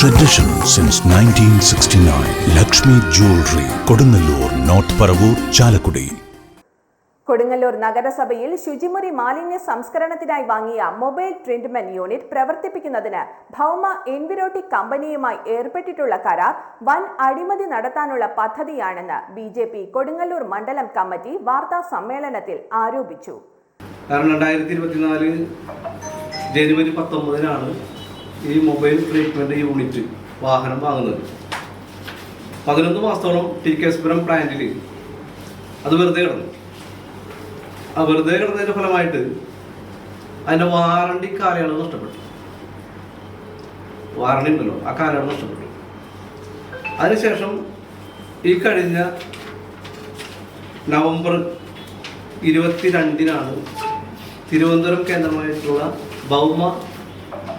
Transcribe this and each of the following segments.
tradition since 1969. Lakshmi jewellery Kodungallur north Paravur Chalakudy Kodungallur നഗരസഭയിൽ ശുചിമുറി മാലിന്യ സംസ്കരണത്തിനായി വാങ്ങിയ മൊബൈൽ ട്രീറ്റ്മെന്റ് യൂണിറ്റ് പ്രവർത്തിപ്പിക്കുന്നതിന് ഭൗമ എൻവിറോട്ടിക് കമ്പനിയുമായി ഏർപ്പെട്ടിട്ടുള്ള കരാർ വൻ അഴിമതി നടത്താനുള്ള പദ്ധതിയാണെന്ന് ബി ജെ പി കൊടുങ്ങല്ലൂർ മണ്ഡലം കമ്മിറ്റി വാർത്താ സമ്മേളനത്തിൽ ആരോപിച്ചു കാരണം രണ്ടായിരത്തി ഇരുപത്തിനാല് ജനുവരി പത്തൊമ്പതിനാണ് ഈ മൊബൈൽ ട്രീറ്റ്മെന്റ് യൂണിറ്റ് വാഹനം വാങ്ങുന്നത്. പതിനൊന്ന് മാസത്തോളം ടി കെ എസ്പുരം പ്ലാന്റിൽ അത് വെറുതെ കിടന്നു. ആ വെറുതെ കിടന്നതിന്റെ ഫലമായിട്ട് അതിന്റെ വാറണ്ടി കാലയളവ് നഷ്ടപ്പെട്ടു. വാറണ്ടി ഉണ്ടല്ലോ ആ കാലയളവ് നഷ്ടപ്പെട്ടു. അതിനുശേഷം ഈ കഴിഞ്ഞ നവംബർ ഇരുപത്തിരണ്ടിനാണ് തിരുവനന്തപുരം കേന്ദ്രമായിട്ടുള്ള ഭൗമ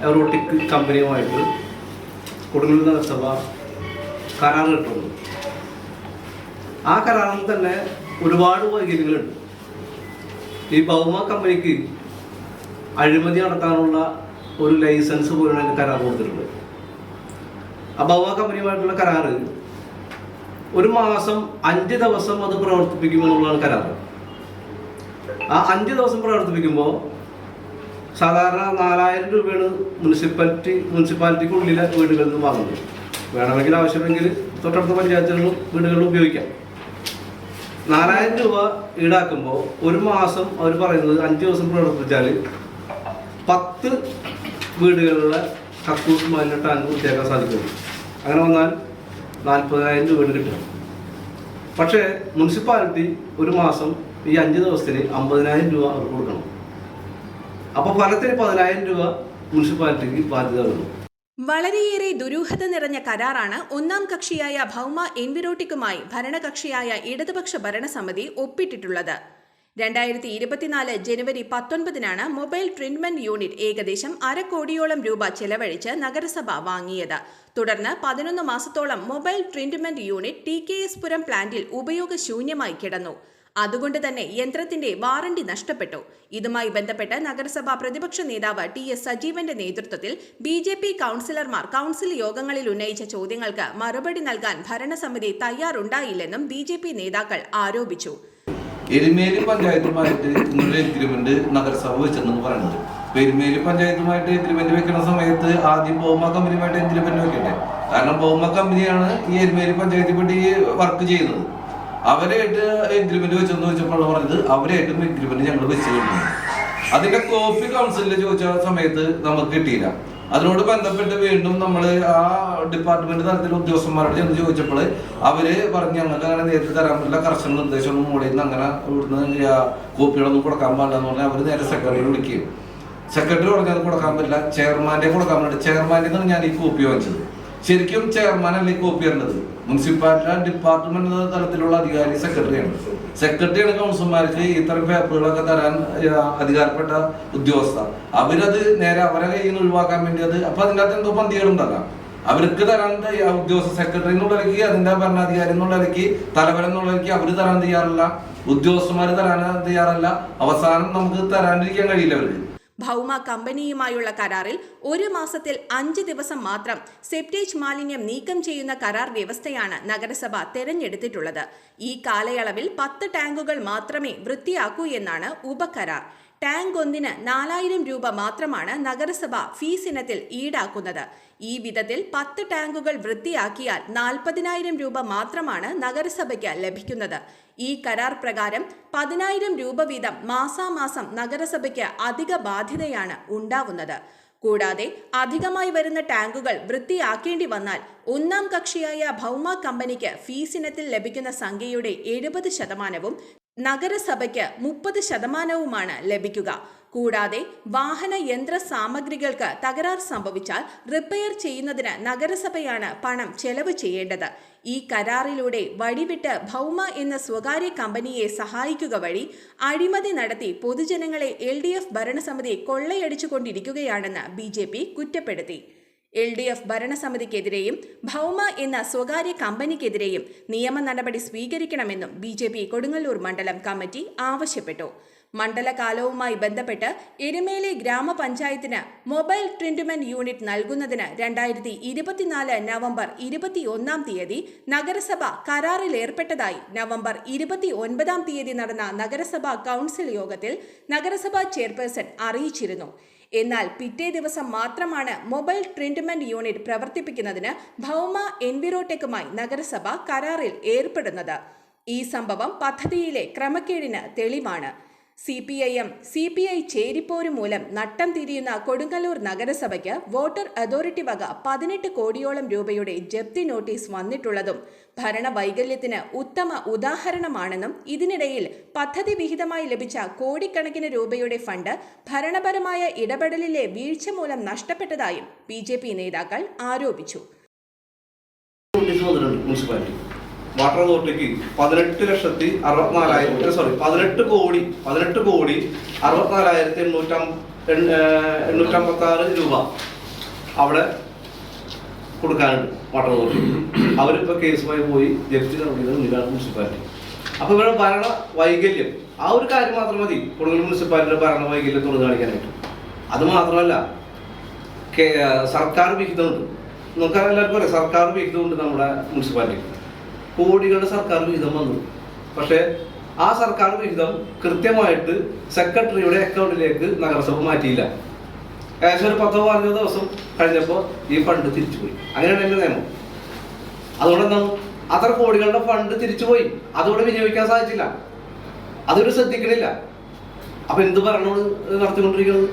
എറോട്ടിക് കമ്പനിയുമായിട്ട് കൊടുങ്ങല്ലൂർ നഗരസഭ കരാർ കിട്ടുന്നു ആ കരാറിൽ തന്നെ ഒരുപാട് വൈകല്യങ്ങളുണ്ട്. ഈ ഭൗമ കമ്പനിക്ക് അഴിമതി നടത്താനുള്ള ഒരു ലൈസൻസ് പോലും അതിന് കരാർ കൊടുത്തിട്ടുണ്ട്. ആ ഭൗമ കമ്പനിയുമായിട്ടുള്ള കരാറ് ഒരു മാസം അഞ്ച് ദിവസം അത് പ്രവർത്തിപ്പിക്കുമെന്നുള്ളതാണ് കരാർ ആ അഞ്ച് ദിവസം പ്രവർത്തിപ്പിക്കുമ്പോൾ സാധാരണ നാലായിരം രൂപയാണ് മുനിസിപ്പാലിറ്റി മുനിസിപ്പാലിറ്റിക്കുള്ളിലെ വീടുകളിൽ നിന്ന് വാങ്ങുന്നത്. വേണമെങ്കിൽ ആവശ്യമെങ്കിൽ തൊട്ടടുത്ത പഞ്ചായത്തുകളിലും വീടുകളിലും ഉപയോഗിക്കാം. നാലായിരം രൂപ ഈടാക്കുമ്പോൾ ഒരു മാസം അവർ പറയുന്നത് അഞ്ച് ദിവസം പ്രവർത്തിച്ചാൽ പത്ത് വീടുകളിലെ കക്കൂസ് മാലിന്യ ടാങ്ക് വൃത്തിയാക്കാൻ സാധിക്കും. അങ്ങനെ വന്നാൽ നാൽപ്പതിനായിരം വീട് കിട്ടും പക്ഷേ മുനിസിപ്പാലിറ്റി ഒരു മാസം ഈ അഞ്ച് ദിവസത്തിന് അമ്പതിനായിരം രൂപ അവർക്ക് കൊടുക്കണം. അപ്പോൾ ഫലത്തിന് പതിനായിരം രൂപ മുനിസിപ്പാലിറ്റിക്ക് ബാധ്യത വന്നു. വളരെയേറെ ദുരൂഹത നിറഞ്ഞ കരാറാണ് ഒന്നാം കക്ഷിയായ ഭൗമ എൻവിറോട്ടിക്കുമായി ഭരണകക്ഷിയായ ഇടതുപക്ഷ ഭരണസമിതി ഒപ്പിട്ടിട്ടുള്ളത്. രണ്ടായിരത്തി ഇരുപത്തിനാല് ജനുവരി പത്തൊൻപതിനാണ് മൊബൈൽ ട്രീറ്റ്മെന്റ് യൂണിറ്റ് ഏകദേശം അര കോടിയോളം രൂപ ചെലവഴിച്ച് നഗരസഭ വാങ്ങിയത്. തുടർന്ന് പതിനൊന്ന് മാസത്തോളം mobile treatment unit T K S Puram പ്ലാന്റിൽ ഉപയോഗശൂന്യമായി കിടന്നു. അതുകൊണ്ട് തന്നെ യന്ത്രത്തിന്റെ വാറണ്ടി നഷ്ടപ്പെട്ടു. ഇതുമായി ബന്ധപ്പെട്ട് നഗരസഭാ പ്രതിപക്ഷ നേതാവ് ടി എസ് സജീവന്റെ നേതൃത്വത്തിൽ ബി ജെ പി കൗൺസിലർമാർ കൗൺസിൽ യോഗങ്ങളിൽ ഉന്നയിച്ച ചോദ്യങ്ങൾക്ക് മറുപടി നൽകാൻ ഭരണസമിതി തയ്യാറുണ്ടായില്ലെന്നും ബി ജെ പി നേതാക്കൾ ആരോപിച്ചു. എരുമേലി പഞ്ചായത്തുമായിട്ട് എഗ്രിമെന്റ് നഗരസഭ വെച്ചെന്ന് പറയുന്നത് അപ്പൊ എരുമേലി പഞ്ചായത്തുമായിട്ട് എഗ്രിമെന്റ് വെക്കുന്ന സമയത്ത് ആദ്യം ഭൗമ കമ്പനിയുമായിട്ട് എഗ്രിമെന്റ് വെക്കട്ടെ കാരണം ഭൗമ കമ്പനിയാണ് ഈ എരുമേലി പഞ്ചായത്തിൽ വേണ്ടി വർക്ക് ചെയ്യുന്നത്. അവരായിട്ട് എഗ്രിമെന്റ് വെച്ചെന്ന് ചോദിച്ചപ്പോൾ പറഞ്ഞത് അവരായിട്ടും എഗ്രിമെന്റ് ഞങ്ങൾ വെച്ച് കഴിഞ്ഞു അതിന്റെ കോപ്പി കൗൺസിലിൽ ചോദിച്ച സമയത്ത് നമുക്ക് കിട്ടിയില്ല. അതിനോട് ബന്ധപ്പെട്ട് വീണ്ടും നമ്മൾ ആ ഡിപ്പാർട്ട്മെന്റ് തലത്തിൽ ഉദ്യോഗസ്ഥന്മാരോട് ചെന്ന് ചോദിച്ചപ്പോൾ അവർ പറഞ്ഞു ഞങ്ങൾക്ക് അങ്ങനെ നേരിട്ട് തരാൻ പറ്റില്ല. കർശന നിർദ്ദേശമൊന്നും നിന്ന് അങ്ങനെ ഇവിടുന്ന് കോപ്പികളൊന്നും കൊടുക്കാൻ പാടില്ല എന്ന് പറഞ്ഞാൽ അവർ നേരെ സെക്രട്ടറി വിളിക്കുകയും. സെക്രട്ടറി പറഞ്ഞത് കൊടുക്കാൻ പറ്റില്ല. ചെയർമാന്റെ കൊടുക്കാൻ പറ്റില്ല. ചെയർമാന്റെ നിന്നാണ് ഞാൻ ഈ കോപ്പി വാങ്ങിച്ചത്. ശരിക്കും ചെയർമാൻ അല്ലെങ്കിൽ കോപ്പി തരേണ്ടത് മുനിസിപ്പാലിറ്റി ഡിപ്പാർട്ട്മെന്റ് തലത്തിലുള്ള അധികാരി സെക്രട്ടറിയാണ് സെക്രട്ടറിയാണ് കൗൺസിലർമാർക്ക് ഇത്തരം പേപ്പറുകളൊക്കെ തരാൻ അധികാരപ്പെട്ട ഉദ്യോഗസ്ഥ. അവരത് നേരെ അവരെ കയ്യിൽ നിന്ന് ഒഴിവാക്കാൻ വേണ്ടി അത് അപ്പൊ അതിന്റെ അകത്ത് എന്തോ പന്തികളുണ്ടല്ലോ അവർക്ക് തരാൻ ഉദ്യോഗസ്ഥ സെക്രട്ടറി എന്നുള്ളവർക്ക് അതിന്റെ ഭരണാധികാരി എന്നുള്ളവർക്ക് തലവൻ എന്നുള്ളവർക്ക് അവർ തരാൻ തയ്യാറല്ല. ഉദ്യോഗസ്ഥന്മാര് തരാൻ തയ്യാറല്ല. അവസാനം നമുക്ക് തരാണ്ടിരിക്കാൻ കഴിയില്ല അവർക്ക്. ഭൗമ കമ്പനിയുമായുള്ള കരാറിൽ ഒരു മാസത്തിൽ അഞ്ച് ദിവസം മാത്രം സെപ്റ്റേജ് മാലിന്യം നീക്കം ചെയ്യുന്ന കരാർ വ്യവസ്ഥയാണ് നഗരസഭ തെരഞ്ഞെടുത്തിട്ടുള്ളത്. ഈ കാലയളവിൽ പത്ത് ടാങ്കുകൾ മാത്രമേ വൃത്തിയാക്കൂ എന്നാണ് ഉപകരാർ. ടാങ്ക് ഒന്നിന് നാലായിരം രൂപ മാത്രമാണ് നഗരസഭ ഫീസ് ഇനത്തിൽ ഈടാക്കുന്നത്. ഈ വിധത്തിൽ പത്ത് ടാങ്കുകൾ വൃത്തിയാക്കിയാൽ നാൽപ്പതിനായിരം രൂപ മാത്രമാണ് നഗരസഭയ്ക്ക് ലഭിക്കുന്നത്. ഈ കരാർ പ്രകാരം പതിനായിരം രൂപ വീതം മാസാമാസം നഗരസഭയ്ക്ക് അധിക ബാധ്യതയാണ് ഉണ്ടാവുന്നത്. കൂടാതെ അധികമായി വരുന്ന ടാങ്കുകൾ വൃത്തിയാക്കേണ്ടി വന്നാൽ ഒന്നാം കക്ഷിയായ ഭൗമ കമ്പനിക്ക് ഫീസിനത്തിൽ ലഭിക്കുന്ന സംഖ്യയുടെ എഴുപത് ശതമാനവും നഗരസഭയ്ക്ക് മുപ്പത് ശതമാനവുമാണ് ലഭിക്കുക. കൂടാതെ വാഹന യന്ത്ര സാമഗ്രികൾക്ക് തകരാർ സംഭവിച്ചാൽ റിപ്പയർ ചെയ്യുന്നതിന് നഗരസഭയാണ് പണം ചെലവ് ചെയ്യേണ്ടത്. ഈ കരാറിലൂടെ വഴിവിട്ട് ഭൗമ എന്ന സ്വകാര്യ കമ്പനിയെ സഹായിക്കുക വഴി അഴിമതി നടത്തി പൊതുജനങ്ങളെ എൽ ഡി എഫ് ഭരണസമിതി കൊള്ളയടിച്ചുകൊണ്ടിരിക്കുകയാണെന്ന് ബി കുറ്റപ്പെടുത്തി. എൽ ഡി എഫ് ഭരണസമിതിക്കെതിരെയും ഭൗമ എന്ന സ്വകാര്യ കമ്പനിക്കെതിരെയും നിയമ നടപടി സ്വീകരിക്കണമെന്നും ബി ജെ പി കൊടുങ്ങല്ലൂർ മണ്ഡലം കമ്മിറ്റി ആവശ്യപ്പെട്ടു. മണ്ഡലകാലവുമായി ബന്ധപ്പെട്ട് എരുമേലി ഗ്രാമപഞ്ചായത്തിന് മൊബൈൽ ട്രീറ്റ്മെന്റ് യൂണിറ്റ് നൽകുന്നതിന് രണ്ടായിരത്തി ഇരുപത്തിനാല് നവംബർ ഇരുപത്തിയൊന്നാം തീയതി നഗരസഭ കരാറിൽ ഏർപ്പെട്ടതായി നവംബർ ഇരുപത്തി ഒൻപതാം തീയതി നടന്ന നഗരസഭാ കൗൺസിൽ യോഗത്തിൽ നഗരസഭാ ചെയർപേഴ്സൺ അറിയിച്ചിരുന്നു. എന്നാൽ പിറ്റേ ദിവസം മാത്രമാണ് മൊബൈൽ ട്രീറ്റ്മെന്റ് യൂണിറ്റ് പ്രവർത്തിപ്പിക്കുന്നതിന് ഭൗമ എൻവിറോടെക്കുമായി നഗരസഭ കരാറിൽ ഏർപ്പെടുന്നത്. ഈ സംഭവം പദ്ധതിയിലെ ക്രമക്കേടിന് തെളിവാണ്. C P I M C P I ചേരിപ്പോര് മൂലം നട്ടം തിരിയുന്ന കൊടുങ്ങല്ലൂർ നഗരസഭയ്ക്ക് വോട്ടർ അതോറിറ്റി വക പതിനെട്ട് കോടിയോളം രൂപയുടെ ജപ്തി നോട്ടീസ് വന്നിട്ടുള്ളതും ഭരണവൈകല്യത്തിന് ഉത്തമ ഉദാഹരണമാണെന്നും ഇതിനിടയിൽ പദ്ധതി വിഹിതമായി ലഭിച്ച കോടിക്കണക്കിന് രൂപയുടെ ഫണ്ട് ഭരണപരമായ ഇടപെടലിലെ വീഴ്ച മൂലം നഷ്ടപ്പെട്ടതായും ബി നേതാക്കൾ ആരോപിച്ചു. വാട്ടർ അതോറിറ്റിക്ക് പതിനെട്ട് ലക്ഷത്തി അറുപത്തിനാലായിരത്തി സോറി പതിനെട്ട് കോടി പതിനെട്ട് കോടി അറുപത്തിനാലായിരത്തി എണ്ണൂറ്റം എണ്ണൂറ്റമ്പത്തി ആറ് രൂപ അവിടെ കൊടുക്കാനുണ്ട് വാട്ടർ അതോറിറ്റി അവരിപ്പോൾ കേസുമായി പോയി ജപ്തി നടത്തിയത് മുന്നിലാണ് മുനിസിപ്പാലിറ്റി. അപ്പോൾ ഇവരുടെ ഭരണ വൈകല്യം ആ ഒരു കാര്യം മാത്രം മതി കൊടുങ്ങൽ മുനിസിപ്പാലിറ്റിയുടെ ഭരണ വൈകല്യം തുറന്നു കാണിക്കാനായിട്ട്. അത് മാത്രമല്ല സർക്കാർ വിഹിതമുണ്ട്. നമുക്ക് എല്ലാവർക്കും അറിയാം സർക്കാർ വിഹിതമുണ്ട് നമ്മുടെ മുനിസിപ്പാലിറ്റി കോടികളുടെ സർക്കാർ വിഹിതം വന്നു. പക്ഷേ ആ സർക്കാർ വിഹിതം കൃത്യമായിട്ട് സെക്രട്ടറിയുടെ അക്കൗണ്ടിലേക്ക് നഗരസഭ മാറ്റിയില്ല. ഏകദേശം ഒരു പത്തോ പതിനഞ്ചോ ദിവസം കഴിഞ്ഞപ്പോൾ ഈ ഫണ്ട് തിരിച്ചുപോയി. അങ്ങനെയാണ് എന്റെ നിയമം. അതുകൊണ്ട് എന്താണ്? അത്ര കോടികളുടെ ഫണ്ട് തിരിച്ചുപോയി. അതുകൊണ്ട് വിനിയോഗിക്കാൻ സാധിച്ചില്ല. അതൊരു ശ്രദ്ധിക്കണില്ല. അപ്പൊ എന്ത് ഭരണമാണ് നടത്തിക്കൊണ്ടിരിക്കുന്നത്?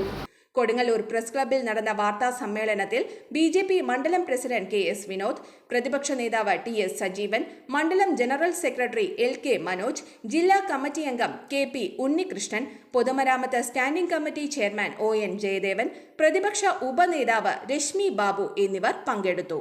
കൊടുങ്ങല്ലൂർ പ്രസ് ക്ലബ്ബിൽ നടന്ന വാർത്താ സമ്മേളനത്തിൽ ബി ജെ പി മണ്ഡലം പ്രസിഡന്റ് കെ എസ് വിനോദ് പ്രതിപക്ഷ നേതാവ് ടി എസ് സജീവൻ മണ്ഡലം general secretary L K Manoj ജില്ലാ കമ്മിറ്റി അംഗം കെ പി ഉണ്ണികൃഷ്ണൻ പൊതുമരാമത്ത് standing committee chairman O N Jayadevan പ്രതിപക്ഷ ഉപനേതാവ് രശ്മി ബാബു എന്നിവർ പങ്കെടുത്തു.